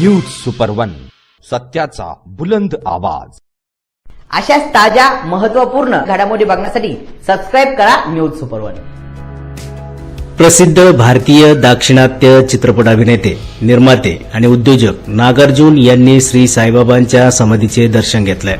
News super one सत्याचा बुलंद आवाज. अशाच ताज्या महत्त्वपूर्ण घडामोडी बघण्यासाठी सबस्क्राईब करा न्यूज सुपर वन. प्रसिद्ध भारतीय दाक्षिणात्य चित्रपट अभिनेते निर्माते आणि उद्योजक नागार्जुन यांनी श्री साईबाबांच्या समाधीचे दर्शन घेतलंय.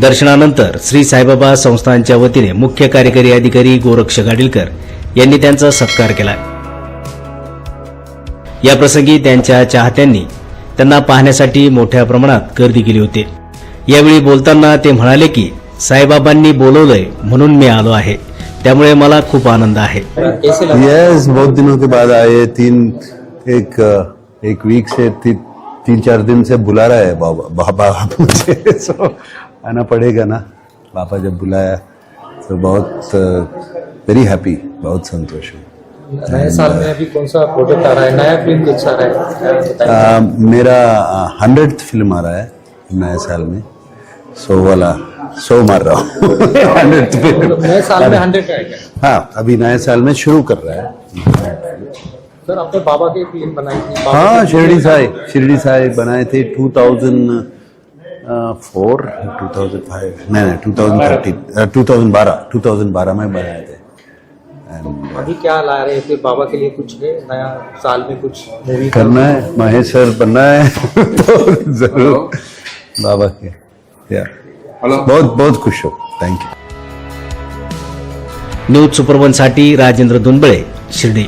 दर्शनानंतर श्री साईबाबा संस्थानच्या वतीने मुख्य कार्यकारी अधिकारी गोरक्ष गाडीलकर यांनी त्यांचा सत्कार केला. याप्रसंगी त्यांच्या चाहत्यांनी त्यांना पाहण्यासाठी मोठ्या प्रमाणात गर्दी केली होती. यावेळी बोलताना ते म्हणाले की साईबाबांनी बोलवलंय म्हणून मी आलो आहे. त्यामुळे मला खूप आनंद आहे. यस बहुत दिनों के बाद आए तीन एक एक वीक से ती, तीन चार दिन से बुला रहा है बाबा बाबा मुझे सो आना पड़ेगा ना? पापा जब बुलाया तो बहुत वेरी हैप्पी बहुत संतोष हूँ नए साल में अभी कौन सा प्रोजेक्ट आ रहा है? नया फ़िल्म कुछ आ रहा है? क्या बताइए? Uh, मेरा हंड्रेड फ़िल्म आ रहा है नए साल में। सो वाला सो मार रहा हूँ। हंड्रेड फ़िल्म नए साल में हंड्रेड का हाँ अभी नए साल में शुरू कर रहा है। सर आपने बाबा की फ़िल्म बनाई थी। हाँ शिरडी साई शिरडी साई बनाए थे। 2004 2005 नहीं नहीं 2013 2012 2012 में बनाए थे। And अभी क्या ला रहे थे बाबा के लिए कुछ है? नया साल में कुछ मूवी करना है महेश सर बनना है। तो ज़रूर। बाबा के या बहुत बहुत खुश हो। थैंक यू न्यूज़ सुपरवनसाठी राजेंद्र दुनबळे शिर्डी।